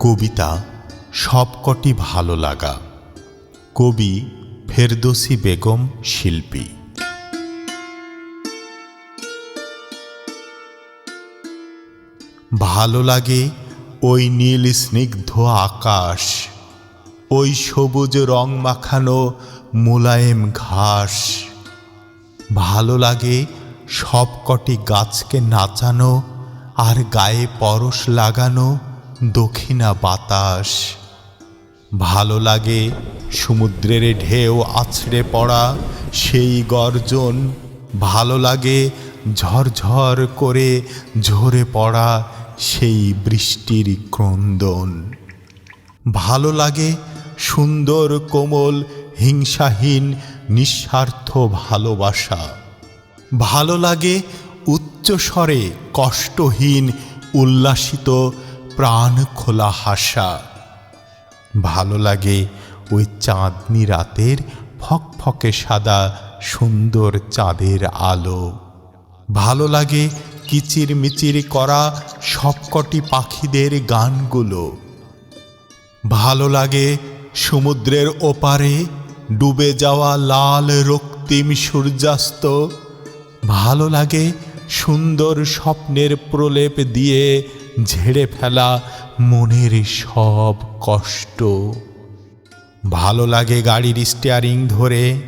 কবিতা সবকটি ভালো লাগা। কবি ফেরদোসি বেগম শিল্পী। ভালো লাগে ওই নীল স্নিগ্ধ আকাশ, ওই সবুজ রং মাখানো মোলায়েম ঘাস। ভালো লাগে সবকটি গাছকে নাচানো আর গায়ে পরশ লাগানো দক্ষিণা বাতাস। ভালো লাগে সমুদ্রের ঢেউ আছড়ে পড়া সেই গর্জন। ভালো লাগে ঝরঝর করে ঝরে পড়া সেই বৃষ্টির ক্রন্দন। ভালো লাগে সুন্দর কোমল হিংসাহীন নিঃস্বার্থ ভালোবাসা। ভালো লাগে উচ্চস্বরে কষ্টহীন উল্লাসিত প্রাণ খোলা হাসা। ভালো লাগে ওই চাঁদনি রাতের ফকফকে সাদা সুন্দর চাঁদের আলো। ভালো লাগে কিচির মিচির করা সবকটি পাখিদের গানগুলো। ভালো লাগে সমুদ্রের ওপারে ডুবে যাওয়া লাল রক্তিম সূর্যাস্ত। ভালো লাগে সুন্দর স্বপ্নের প্রলেপ দিয়ে ঝেড়ে ফেলা মনের সব কষ্ট। ভালো লাগে গাড়ির স্টিয়ারিং ধরে,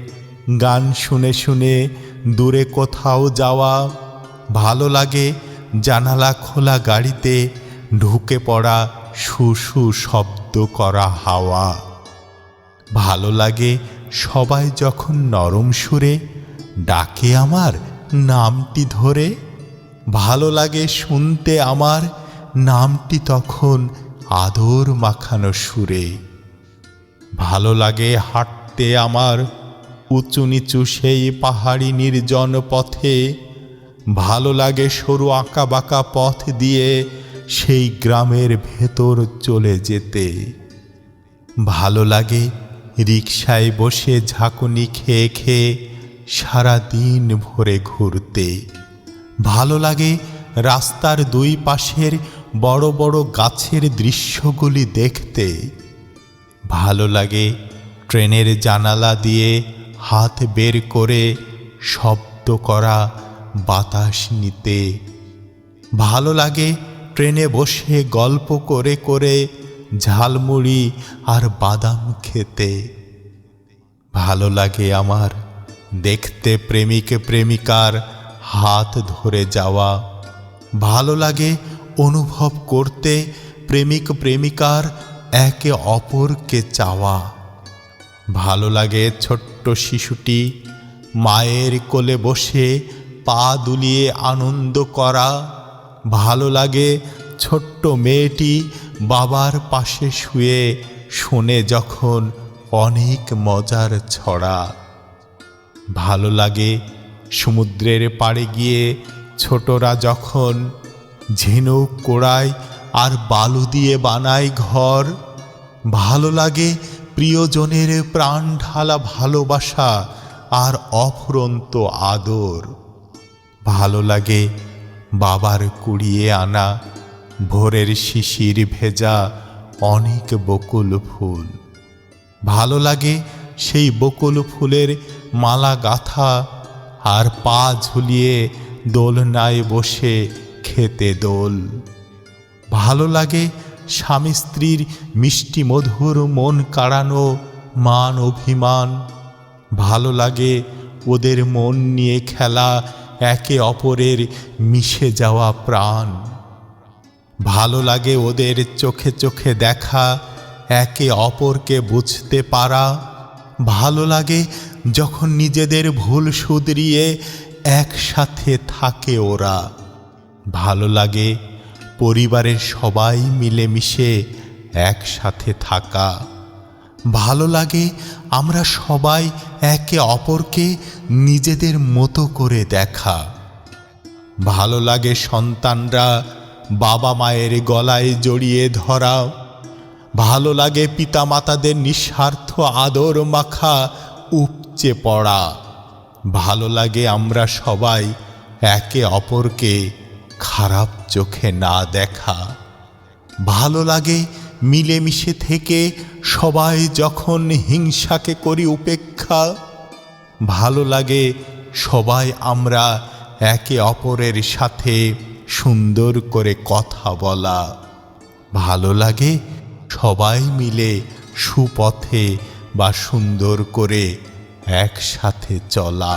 গান শুনে শুনে দূরে কোথাও যাওয়া। ভালো লাগে জানালা খোলা গাড়িতে ঢুকে পড়া সু সু শব্দ করা হাওয়া। ভালো লাগে সবাই যখন নরম সুরে ডাকে আমার নামটি ধরে। ভালো লাগে শুনতে আমার নামটি তখন আদর মাখানো সুরে। ভালো লাগে হাঁটতে আমার, উঁচু নিচু সেই পাহাড়ি নির্জন পথে। ভালো লাগে সরু আঁকা বাঁকা পথ দিয়ে সেই গ্রামের ভেতর চলে যেতে। ভালো লাগে রিকশায় বসে ঝাঁকুনি খেয়ে খেয়ে সারা দিন ভরে ঘুরতে। ভালো লাগে রাস্তার দুই পাশের বড় বড় গাছের দৃশ্যগুলি দেখতে ভালো লাগে। ট্রেনের জানালা দিয়ে হাত বের করে শব্দ করা, বাতাস নিতে। ভালো লাগে ট্রেনে বসে গল্প করে করে ঝালমুড়ি আর বাদাম খেতে। ভালো লাগে আমার দেখতে প্রেমিক প্রেমিকার হাত ধরে যাওয়া। ভালো লাগে অনুভব করতে প্রেমিক প্রেমিকার একে অপরকে চাওয়া। ভালো লাগে ছোট্ট শিশুটি, মায়ের কোলে বসে পা দুলিয়ে আনন্দ করা। ভালো লাগে ছোট্ট মেয়েটি বাবার পাশে শুয়ে, শোনে যখন অনেক মজার ছড়া। ভালো লাগে সমুদ্রের পাড়ে গিয়ে ছোটরা যখন ঝিনুক কোড়ায় আর বালু দিয়ে বানায় ঘর। ভালো লাগে প্রিয়জনের প্রাণ ঢালা ভালোবাসা আর অফুরন্ত আদর। ভালো লাগে বাবার কুড়িয়ে আনা, ভোরের শিশির ভেজা অনেক বকুল ফুল। ভালো লাগে সেই বকুল ফুলের মালা গাথা আর পা ঝুলিয়ে দোলনায় বসে খেতে দোল। ভালো লাগে স্বামী স্ত্রীর মিষ্টি মধুর মন কাড়ানো মান অভিমান। ভালো লাগে ওদের মন নিয়ে খেলা একে অপরের মিশে যাওয়া প্রাণ। ভালো লাগে ওদের চোখে চোখে দেখা একে অপরকে বুঝতে পারা। ভালো লাগে যখন নিজেদের ভুল শুধরিয়ে একসাথে থাকে ওরা। ভালো লাগে। পরিবারের সবাই মিলেমিশে একসাথে থাকা। ভালো লাগে আমরা সবাই একে অপরকে নিজেদের মতো করে দেখা। ভালো লাগে সন্তানরা বাবা মায়ের গলায় জড়িয়ে ধরা। ভালো লাগে পিতামাতাদের নিঃস্বার্থ আদর মাখা উপচে পড়া। ভালো লাগে আমরা সবাই একে অপরকে খারাপ চোখে না দেখা। ভালো লাগে মিলেমিশে থেকে সবাই যখন হিংসাকে করি উপেক্ষা। ভালো লাগে সবাই আমরা একে অপরের সাথে সুন্দর করে কথা বলা। ভালো লাগে সবাই মিলে সুপথে বা সুন্দর করে একসাথে চলা।